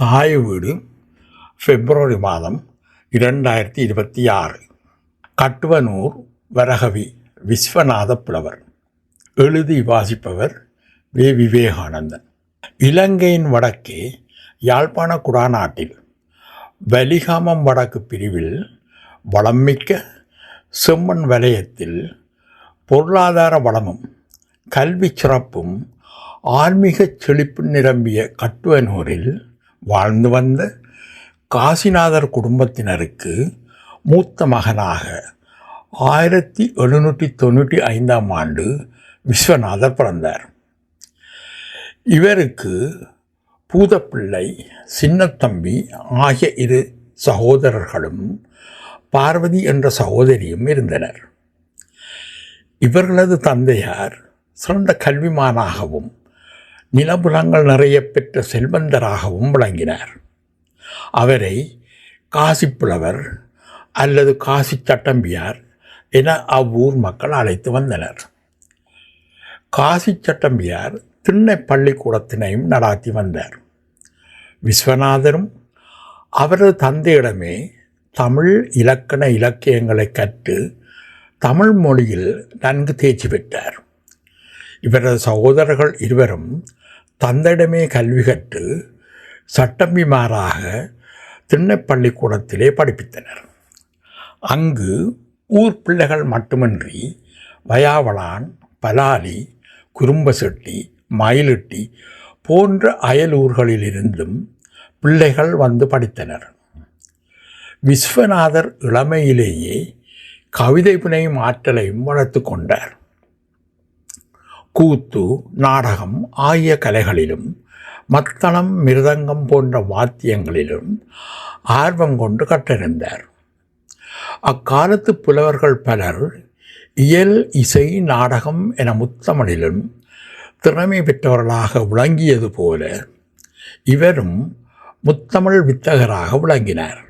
தாய் வீடு பிப்ரவரி மாதம் இரண்டாயிரத்தி இருபத்தி ஆறு. கட்டுவனூர் வரகவி விஸ்வநாத புலவர். எழுதி வாசிப்பவர் வே. விவேகானந்தன். இலங்கையின் வடக்கே யாழ்ப்பாண குடாநாட்டில் வலிகாமம் வடக்கு பிரிவில் வளம்மிக்க செம்மண் வலயத்தில் பொருளாதார வளமும் கல்வி சிறப்பும் ஆன்மீக செழிப்பு நிரம்பிய கட்டுவனூரில் வாழ்ந்து வந்த காசிநாதர் குடும்பத்தினருக்கு மூத்த மகனாக ஆயிரத்தி எழுநூற்றி தொண்ணூற்றி ஐந்தாம் ஆண்டு விஸ்வநாதர் பிறந்தார். இவருக்கு பூதப்பிள்ளை சின்னத்தம்பி ஆகிய இரு சகோதரர்களும் பார்வதி என்ற சகோதரியும் இருந்தனர். இவர்களது தந்தையார் சிறந்த கல்விமானாகவும் நிலபுலங்கள் நிறைய பெற்ற செல்வந்தராகவும் விளங்கினார். அவரை காசிப்புலவர் அல்லது காசி சட்டம்பியார் என அவ்வூர் மக்கள் அழைத்து வந்தனர். காசி சட்டம்பியார் திண்ணை பள்ளிக்கூடத்தினையும் நடாத்தி வந்தார். விஸ்வநாதரும் அவரது தந்தையிடமே தமிழ் இலக்கண இலக்கியங்களை கற்று தமிழ் மொழியில் நன்கு தேர்ச்சி பெற்றார். இவரது சகோதரர்கள் இருவரும் தந்தையிடமே கல்வி கற்று சட்டம்பிமாராக திண்ணைப்பள்ளிக்கூடத்திலே படிப்பித்தனர். அங்கு ஊர் பிள்ளைகள் மட்டுமின்றி வயாவளான் பலாலி குறும்பசெட்டி மயிலிட்டி போன்ற அயலூர்களிலிருந்தும் பிள்ளைகள் வந்து படித்தனர். விஸ்வநாதர் இளமையிலேயே கவிதை புனையும் ஆற்றலையும் வளர்த்து கொண்டார். கூத்து நாடகம் ஆகிய கலைகளிலும் மத்தளம் மிருதங்கம் போன்ற வாத்தியங்களிலும் ஆர்வம் கொண்டு கற்றிருந்தார். அக்காலத்து புலவர்கள் பலர் இயல் இசை நாடகம் என முத்தமிழிலும் திறமை பெற்றவர்களாக விளங்கியது போல இவரும் முத்தமிழ் வித்தகராக விளங்கினார்.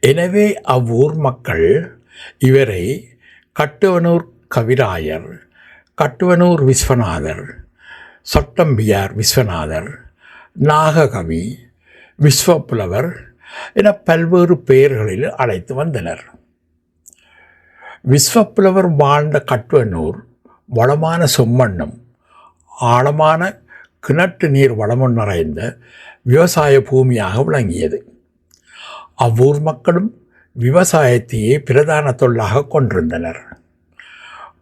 எனவே அவ்வூர் மக்கள் இவரை கட்டுவனூர் கவிராயர் கட்டுவனூர் விஸ்வநாதர் சட்டம்பியார் விஸ்வநாதர் நாககவி விஸ்வப்புலவர் என பல்வேறு பெயர்களில் அழைத்து வந்தனர். விஸ்வப்புலவர் வாழ்ந்த கட்டுவனூர் வளமான சொம்மண்ணும் ஆழமான கிணற்று நீர் வளமும் நிறைந்த விவசாய பூமியாக விளங்கியது. அவ்வூர் மக்களும் விவசாயத்தையே பிரதான தொழிலாக கொண்டிருந்தனர்.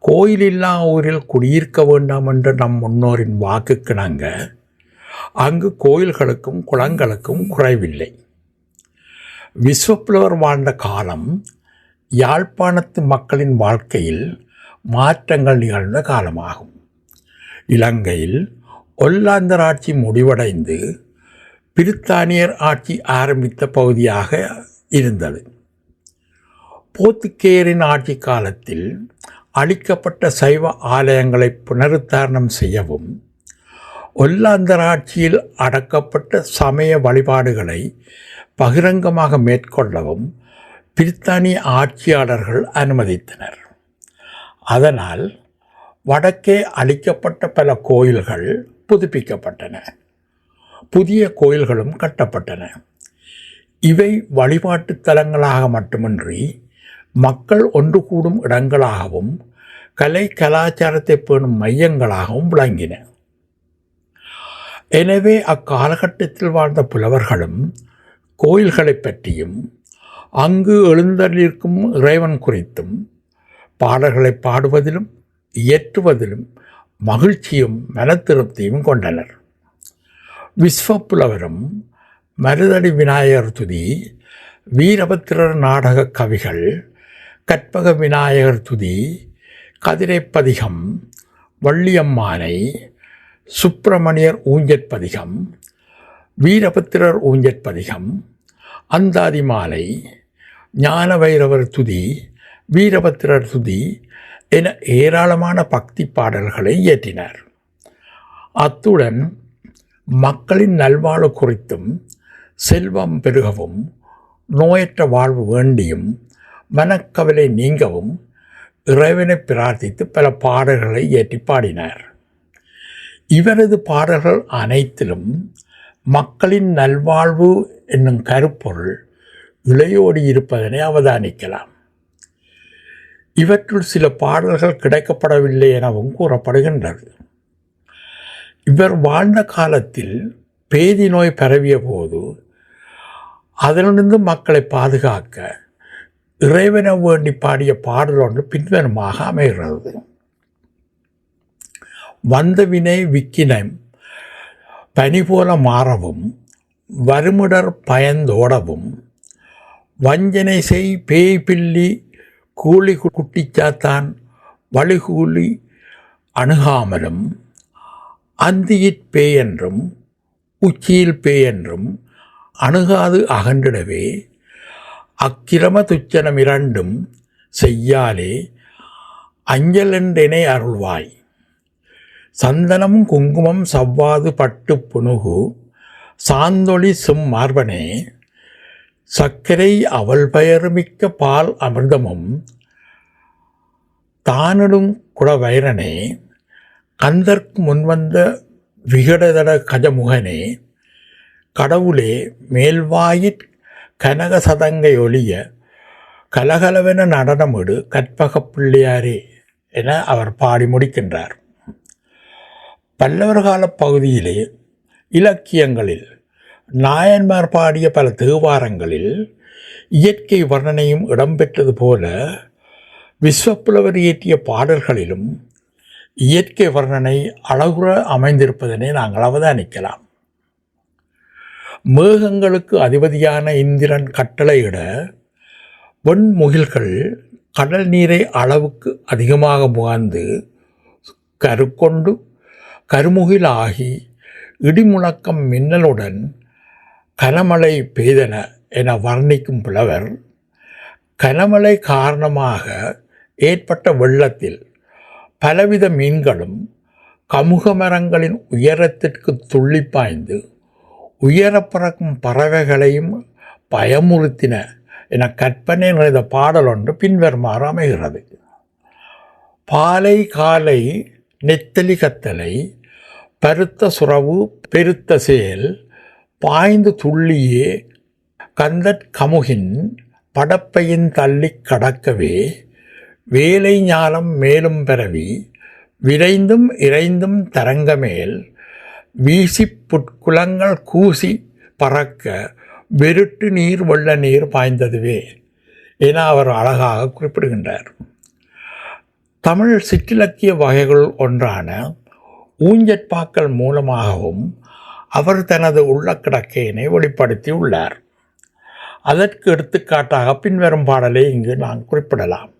கோயிலில்லா ஊரில் குடியிருக்க வேண்டாம் என்ற நம் முன்னோரின் வாக்கு கிணங்க அங்கு கோயில்களுக்கும் குளங்களுக்கும் குறைவில்லை. விஸ்வப்புலவர் வாழ்ந்த காலம் யாழ்ப்பாணத்து மக்களின் வாழ்க்கையில் மாற்றங்கள் நிகழ்ந்த காலமாகும். இலங்கையில் ஒல்லாந்தர் ஆட்சி முடிவடைந்து பிரித்தானியர் ஆட்சி ஆரம்பித்த பகுதியாக இருந்தது. போத்துக்கேயரின் ஆட்சி காலத்தில் அழிக்கப்பட்ட சைவ ஆலயங்களை புனருத்தாரணம் செய்யவும் ஒல்லாந்தர் ஆட்சியில் அடக்கப்பட்ட சமய வழிபாடுகளை பகிரங்கமாக மேற்கொள்ளவும் பிரித்தானிய ஆட்சியாளர்கள் அனுமதித்தனர். அதனால் வடக்கே அழிக்கப்பட்ட பல கோயில்கள் புதுப்பிக்கப்பட்டன. புதிய கோயில்களும் கட்டப்பட்டன. இவை வழிபாட்டு தலங்களாக மட்டுமின்றி மக்கள் ஒன்று கூடும் இடங்களாகவும் கலை கலாச்சாரத்தை பேணும் மையங்களாகவும் விளங்கின. எனவே அக்காலகட்டத்தில் வாழ்ந்த புலவர்களும் கோயில்களை பற்றியும் அங்கு எழுந்தள்ளிருக்கும் இறைவன் குறித்தும் பாடல்களை பாடுவதிலும் இயற்றுவதிலும் மகிழ்ச்சியும் மனத்திருப்தியும் கொண்டனர். விஸ்வப்புலவரும் மருதடி விநாயகர் துதி வீரபத்திரர் நாடக கவிகள் கற்பக விநாயகர் துதி கதிரைப்பதிகம் வள்ளியம்மானை சுப்பிரமணியர் ஊஞ்சற்பதிகம் வீரபத்திரர் ஊஞ்சற்பதிகம் அந்தாதி மாலை ஞான வைரவர் துதி வீரபத்திரர் துதி என ஏராளமான பக்தி பாடல்களை இயற்றினார். அத்துடன் மக்களின் நல்வாழ்வு குறித்தும் செல்வம் பெருகவும் நோயற்ற வாழ்வு வேண்டியும் மனக்கவலை நீங்கவும் இறைவனை பிரார்த்தித்து பல பாடல்களை இயற்றி பாடினார். இவரது பாடல்கள் அனைத்திலும் மக்களின் நல்வாழ்வு என்னும் கருப்பொருள் இளையோடி இருப்பதனை அவதானிக்கலாம். இவற்றுள் சில பாடல்கள் கிடைக்கப்படவில்லை எனவும் கூறப்படுகின்றது. இவர் வாழ்ந்த காலத்தில் பேதி நோய் பரவிய போது அதிலிருந்து மக்களை பாதுகாக்க இறைவனை வேண்டி பாடிய பாடல் ஒன்று பின்வருமாக அமைகிறது. வந்த வினை விக்கினம் பனி போல மாறவும் வருமுடர் பயந்தோடவும் வஞ்சனை செய் பேய் பில்லி கூலி குட்டிச்சாத்தான் வழிகூலி அணுகாமலும் அந்தியிற் பேயென்றும் உச்சியில் பேயென்றும் அணுகாது அகன்றிடவே அக்கிரம துச்சனம் இரண்டும் செய்யாலே அஞ்சல் என்றெனை அருள்வாய். சந்தனம் குங்குமம் சவ்வாது பட்டு புனுகு சாந்தொளி சும் மார்பனே சர்க்கரை அவள் பெயருமிக்க பால் அமிர்தமும் தானிடும் குடவைரனே கந்தற்கு முன்வந்த விகடதட கஜமுகனே கடவுளே மேல்வாயிற் கனக சதங்கை ஒளிய கலகலவென நடனமிடு கற்பக பிள்ளையாரே என அவர் பாடி முடிக்கின்றார். பல்லவர் கால பகுதியிலே இலக்கியங்களில் நாயன்மார் பாடிய பல தேவாரங்களில் இயற்கை வர்ணனையும் இடம்பெற்றது போல விஸ்வப்புலவர் இயற்றிய பாடல்களிலும் இயற்கை வர்ணனை அழகுற அமைந்திருப்பதனை நாங்கள் அவதானிக்கலாம். மேகங்களுக்கு அதிபதியான இந்திரன் கட்டளையிட வெண்முகில்கள் கடல் நீரை அளவுக்கு அதிகமாக முகாந்து கருக்கொண்டு கருமுகிலாகி இடிமுழக்கம் மின்னலுடன் கனமழை பெய்தன என வர்ணிக்கும் புலவர் கனமழை காரணமாக ஏற்பட்ட வெள்ளத்தில் பலவித மீன்களும் கமுக மரங்களின் உயரத்திற்கு துள்ளி பாய்ந்து உயர பறக்கும் பறவைகளையும் பயமுறுத்தின என கற்பனை நிறைந்த பாடல் ஒன்று பின்வருமாறு அமைகிறது. பாலை காலை நெத்தலி கத்தலை பருத்த சுறவு பெருத்த செயல் பாய்ந்து துள்ளியே கந்தற் கமுகின் படப்பையின் தள்ளி கடக்கவே வேலை ஞானம் மேலும் பரவி விரைந்தும் இறைந்தும் தரங்கமேல் வீசி புட்குளங்கள் கூசி பறக்க வெருட்டு நீர் வெள்ள நீர் பாய்ந்ததுவே என அவர் அழகாக குறிப்பிடுகின்றார். தமிழ் சிற்றிலக்கிய வகைகள் ஒன்றான ஊஞ்சற்பாக்கள் மூலமாகவும் அவர் தனது உள்ளக்கிடக்கையினை வெளிப்படுத்தி உள்ளார் அதற்கு எடுத்துக்காட்டாக பின்வரும் பாடலை இங்கு நான் குறிப்பிடலாம்.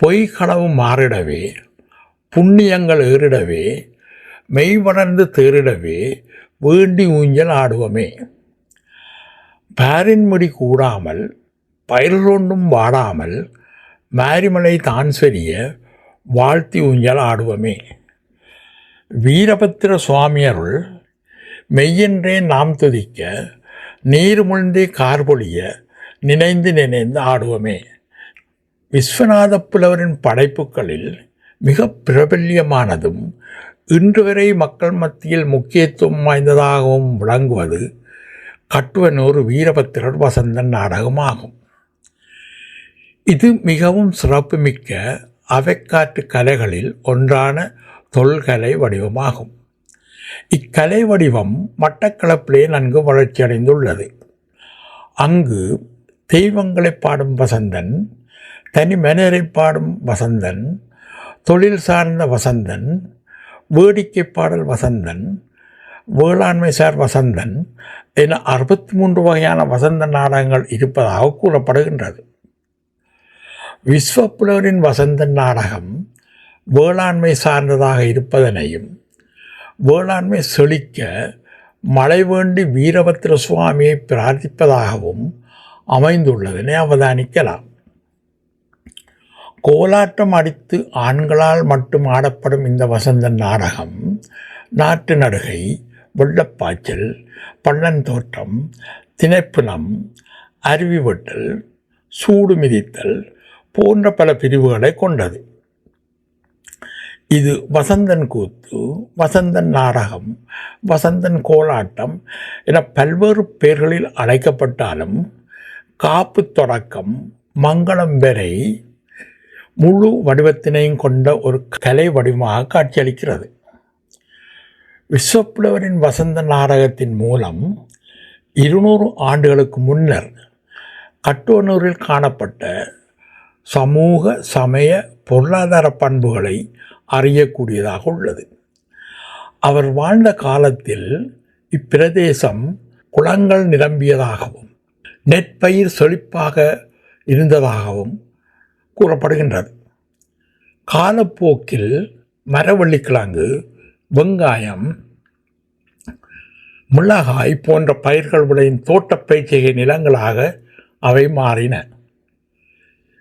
பொய்களவு மாறிடவே புண்ணியங்கள் ஏறிடவே மெய் தேரிடவே வேண்டி ஊஞ்சல் ஆடுவோமே. பாரின்முடி கூடாமல் பயிர்களொன்றும் வாடாமல் மாரிமலை தான் சரிய வாழ்த்தி ஊஞ்சல் ஆடுவோமே. வீரபத்திர சுவாமியருள் மெய்யென்றே நாம் துதிக்க நீர் முழ்ந்தே கார்பொழிய நினைந்து நினைந்து ஆடுவோமே. விஸ்வநாத புலவரின் படைப்புகளில் மிக பிரபல்யமானதும் இன்று வரை மக்கள் மத்தியில் முக்கியத்துவம் வாய்ந்ததாகவும் விளங்குவது கட்டுவனூர் வீரபத்திரர் வசந்தன் நாடகமாகும். இது மிகவும் சிறப்புமிக்க அவைக்காற்று கலைகளில் ஒன்றான தொல்கலை வடிவமாகும். இக்கலை வடிவம் மட்டக்களப்பிலே நன்கு வளர்ச்சியடைந்துள்ளது. அங்கு தெய்வங்களை பாடும் வசந்தன் தனி மனிதரை பாடும் வசந்தன் தொழில் சார்ந்த வசந்தன் வேடிக்கை பாடல் வசந்தன் வேளாண்மை சார் வசந்தன் என அறுபத்தி மூன்று வகையான வசந்த நாடகங்கள் இருப்பதாக கூறப்படுகின்றது. விஸ்வப்புலவரின் வசந்த நாடகம் வேளாண்மை சார்ந்ததாக இருப்பதனையும் வேளாண்மை செழிக்க மழை வேண்டி வீரபத்திர சுவாமியை பிரார்த்திப்பதாகவும் அமைந்துள்ளதனை அவதானிக்கலாம். கோலாட்டம் அடித்து ஆண்களால் மட்டும் ஆடப்படும் இந்த வசந்த நாடகம் நாட்டு நடுகை வெள்ளப்பாய்ச்சல் பள்ளந்தோட்டம் திணைப்புணம் அருவி வெட்டல் சூடு மிதித்தல் போன்ற பல பிரிவுகளை கொண்டது. இது வசந்தன் கூத்து வசந்தன் நாடகம் வசந்தன் கோலாட்டம் என பல்வேறு பெயர்களில் அழைக்கப்பட்டாலும் காப்பு தொடக்கம் மங்களம் வரை முழு வடிவத்தினையும் கொண்ட ஒரு கலை வடிவமாக காட்சியளிக்கிறது. விஸ்வப்புலவரின் வசந்த நாடகத்தின் மூலம் இருநூறு ஆண்டுகளுக்கு முன்னர் கட்டுவனூரில் காணப்பட்ட சமூக சமய பொருளாதார பண்புகளை அறியக்கூடியதாக உள்ளது. அவர் வாழ்ந்த காலத்தில் இப்பிரதேசம் குளங்கள் நிரம்பியதாகவும் நெற்பயிர் செழிப்பாக இருந்ததாகவும் கூறப்படுகின்றது. காலப்போக்கில் மரவள்ளிக்கிழங்கு வெங்காயம் மிளகாய் போன்ற பயிர்கள் விளையும் தோட்டப்பயிற்சிகை நிலங்களாக அவை மாறின.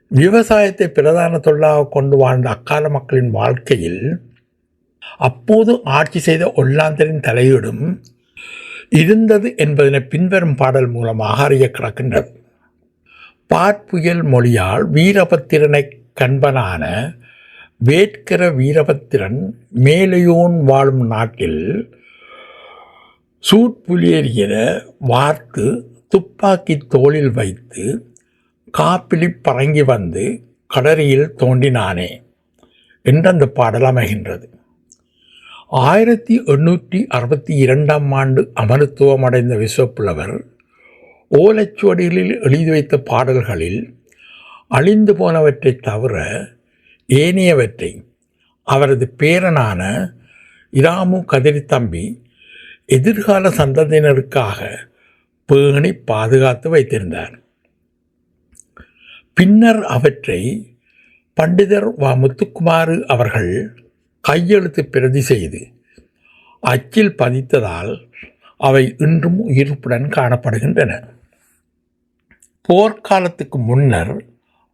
விவசாயத்தை பிரதான தொழிலாக கொண்டு வாழ்ந்த அக்கால மக்களின் வாழ்க்கையில் அப்போது ஆட்சி செய்த ஒல்லாந்தரின் தலையீடும் இருந்தது என்பதனை பின்வரும் பாடல் மூலமாக அறிய கிடக்கின்றது. பார்ப்புயல் மொழியால் வீரபத்திரனை கண்பனான வேட்கிற வீரபத்திரன் மேலையோன் வாழும் நாட்டில் சூட்புலியறிகிற வார்த்து துப்பாக்கி தோளில் வைத்து காப்பிலி பறங்கி வந்து கடறியில் தோண்டினானே என்று அந்த பாடல் அமைகின்றது. ஆயிரத்தி எண்ணூற்றி அறுபத்தி இரண்டாம் ஆண்டு அமருத்துவமடைந்த விஸ்வப்புலவர் ஓலைச்சுவடிகளில் எழுதி வைத்த பாடல்களில் அழிந்து போனவற்றை தவிர ஏனையவற்றை அவரது பேரனான இராமு கதிரித்தம்பி எதிர்கால சந்ததியினருக்காக பேணி பாதுகாத்து வைத்திருந்தார். பின்னர் அவற்றை பண்டிதர் வ. முத்துக்குமாறு அவர்கள் கையெழுத்து பிரதி செய்து அச்சில் பதித்ததால் அவை இன்றும் உயிர்ப்புடன் காணப்படுகின்றன. போர்க்காலத்துக்கு முன்னர்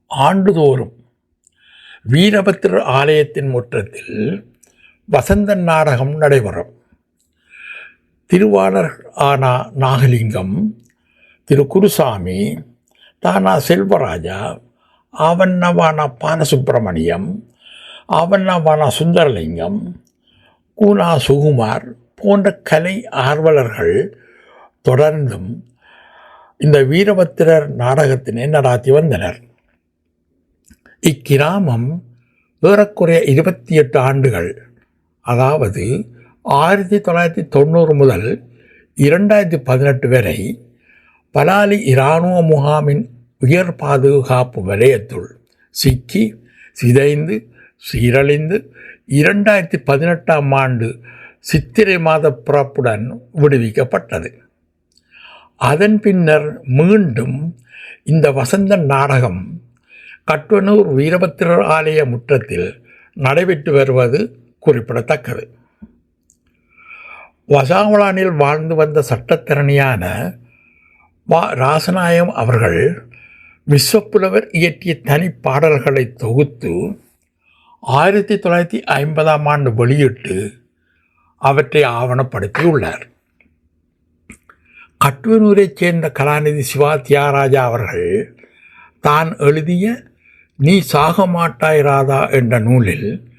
ஆண்டுதோறும் வீரபத்திர ஆலயத்தின் முற்றத்தில் வசந்த நாடகம் நடைபெறும். திருவாளர் ஆனா நாகலிங்கம் திரு குருசாமி தானா செல்வராஜா ஆவண்ணவானா பாலசுப்பிரமணியம் ஆவண்ணவானா சுந்தரலிங்கம் கூனா சுகுமார் போன்ற கலை ஆர்வலர்கள் தொடர்ந்தும் இந்த வீரபத்திரர் நாடகத்தினை நடாத்தி வந்தனர். இக்கிராமம் ஏறக்குறைய இருபத்தி எட்டு ஆண்டுகள் அதாவது ஆயிரத்தி தொள்ளாயிரத்தி தொண்ணூறு முதல் இரண்டாயிரத்தி பதினெட்டு வரை பலாலி இராணுவ முகாமின் உயர் பாதுகாப்பு வலயத்துள் சிக்கி சிதைந்து சீரழிந்து இரண்டாயிரத்தி பதினெட்டாம் ஆண்டு சித்திரை மாத பிறப்புடன் விடுவிக்கப்பட்டது. அதன் பின்னர் மீண்டும் இந்த வசந்த நாடகம் கட்டுவனூர் வீரபத்திரர் ஆலய முற்றத்தில் நடைபெற்று வருவது குறிப்பிடத்தக்கது. வசாவளானில் வாழ்ந்து வந்த சட்டத்திறனியான வா. ராசநாயம் அவர்கள் விஸ்வப்புலவர் இயற்றிய தனி பாடல்களை தொகுத்து ஆயிரத்தி தொள்ளாயிரத்தி ஐம்பதாம் ஆண்டு வெளியிட்டு அவற்றை ஆவணப்படுத்தியுள்ளார். கட்டுவனூரைச் சேர்ந்த கலாநிதி சிவா தியாகராஜா அவர்கள் தான் எழுதிய நீ சாக மாட்டாய் ராதா என்ற நூலில்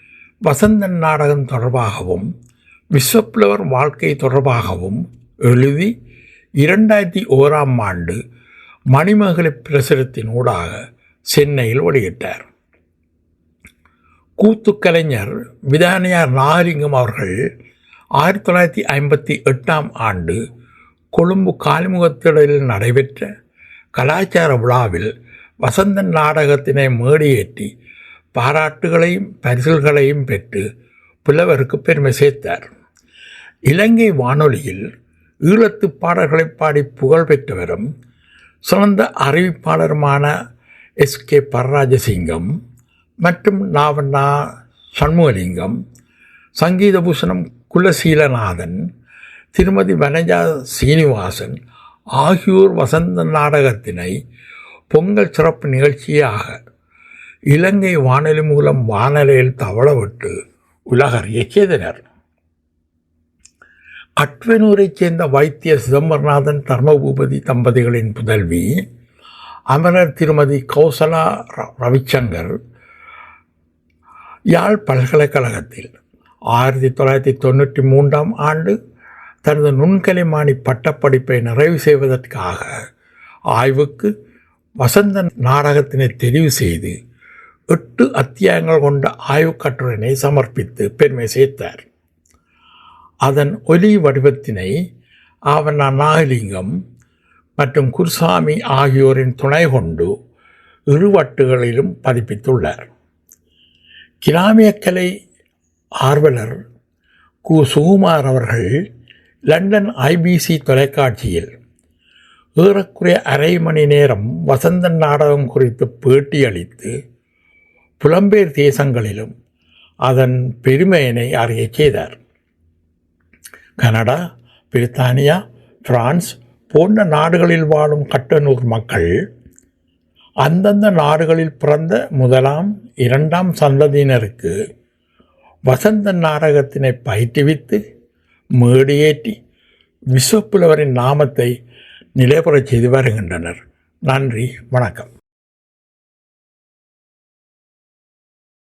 வசந்தன் நாடகம் தொடர்பாகவும் விஸ்வப்புலவர் வாழ்க்கை தொடர்பாகவும் எழுதி இரண்டாயிரத்தி ஓராம் ஆண்டு மணிமகளி பிரசுரத்தின் ஊடாக சென்னையில் வெளியிட்டார். கூத்துக்கலைஞர் விதானியார் நாகலிங்கம் அவர்கள் ஆயிரத்தி தொள்ளாயிரத்தி ஐம்பத்தி எட்டாம் ஆண்டு கொழும்பு காலிமுகத்திடலில் நடைபெற்ற கலாச்சார விழாவில் வசந்தன் நாடகத்தினை மேடியேற்றி பாராட்டுகளையும் பரிசல்களையும் பெற்று புலவருக்கு பெருமை சேர்த்தார். இலங்கை வானொலியில் ஈழத்து பாடல்களை பாடி புகழ் பெற்றவரும் சிறந்த அறிவிப்பாளருமான எஸ். கே. பரராஜசிங்கம் மற்றும் நாவண்ணா சண்முகலிங்கம் சங்கீதபூஷணம் குலசீலநாதன் திருமதி வனஜா சீனிவாசன் ஆகியோர் வசந்த நாடகத்தினை பொங்கல் சிறப்பு நிகழ்ச்சியாக இலங்கை வானொலி மூலம் வானலையில் தவளவிட்டு உலகறிய செய்தனர். அட்வனூரைச் சேர்ந்த வைத்திய சிதம்பரநாதன் தர்மபூபதி தம்பதிகளின் புதல்வி அமரர் திருமதி கௌசலா ர- ரவிச்சங்கர் யாழ் பல்கலைக்கழகத்தில் ஆயிரத்தி தொள்ளாயிரத்தி தொண்ணூற்றி மூன்றாம் ஆண்டு தனது நுண்கலைமானி பட்டப்படிப்பை நிறைவு செய்வதற்காக ஆய்வுக்கு வசந்த நாடகத்தினை தெரிவு செய்து எட்டு அத்தியாயங்கள் கொண்ட ஆய்வுக் கட்டுரையினை சமர்ப்பித்து பெருமை சேர்த்தார். அதன் ஒலி வடிவத்தினை ஆவண்ணா நாகலிங்கம் மற்றும் குருசாமி ஆகியோரின் துணை கொண்டு இருவட்டுகளிலும் பதிப்பித்துள்ளார். கிராமிய கலை ஆர்வலர் கு சுகுமார் அவர்கள் லண்டன் ஐபிசி தொலைக்காட்சியில் ஏறக்குறைய அரை மணி நேரம் வசந்தன் நாடகம் குறித்து பேட்டி அளித்து புலம்பெயர் தேசங்களிலும் அதன் பெருமையினை அறியச் செய்தார். கனடா பிரித்தானியா பிரான்ஸ் போன்ற நாடுகளில் வாழும் கட்டனூர் மக்கள் அந்தந்த நாடுகளில் பிறந்த முதலாம் இரண்டாம் சந்ததியினருக்கு வசந்த நாடகத்தினை பயிற்றுவித்து மேடியேற்றி விஸ்வப்புலவரின் நாமத்தை நிலைபெறச் செய்து வருகின்றனர். நன்றி வணக்கம்.